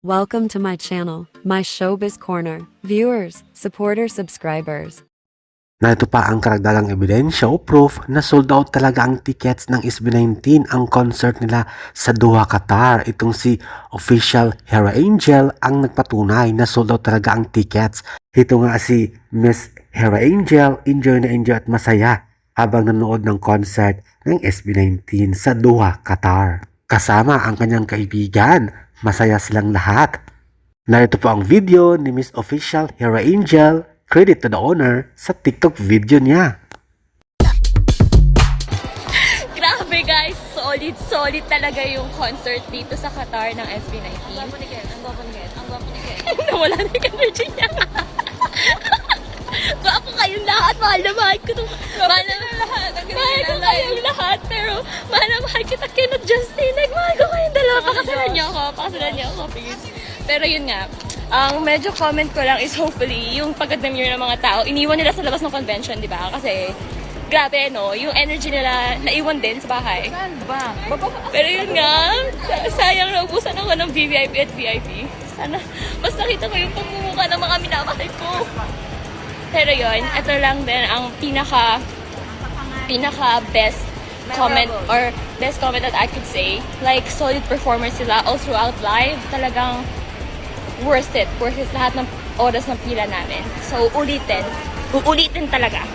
Welcome to my channel, my showbiz corner. Viewers, supporters, subscribers. Narito pa ang karagdagang ebidensya o proof na sold out talaga ang tickets ng SB19 ang concert nila sa Doha, Qatar. Itong si official Hera Angel ang nagpatunay na sold out talaga ang tickets. Ito nga si Miss Hera Angel, enjoy na enjoy at masaya habang nanood ng concert ng SB19 sa Doha, Qatar. Kasama ang kanyang kaibigan, masaya silang lahat. Narito po ang video ni Miss Official Hera Angel. Credit to the owner sa TikTok video niya. Grabe guys, solid, solid talaga yung concert dito sa Qatar ng SB19. Ang gwapo ni Ken, ang gwapo ni Ken, ang gwapo ni Ken. Nawala na yung energy niya. gwapo kayong lahat, mahal na mahal ko. to- Mahal na lahat. Mahal ko kayong lahat, pero mahal na mahal kita Ken at Justin. Pakasalan niyo ako, pakasalan niyo ako, please. Pero yun nga, ang medyo comment ko lang is hopefully yung pagka-demure ng mga tao, iniwan nila sa labas ng convention, di ba? Kasi grabe, no? Yung energy nila, naiwan din sa bahay. Saan ba? Pero yun nga, sayang naubusan ako ng VVIP at VIP. Sana, mas nakita ko yung pagmumukha ng mga minamahal ko. Pero yun, ito lang din ang pinaka, pinaka best comment or best comment that I could say. Like, solid performers sila all throughout live. Talagang worth it. Worth it lahat ng oras ng pila namin. So, ulitin. Uulitin talaga.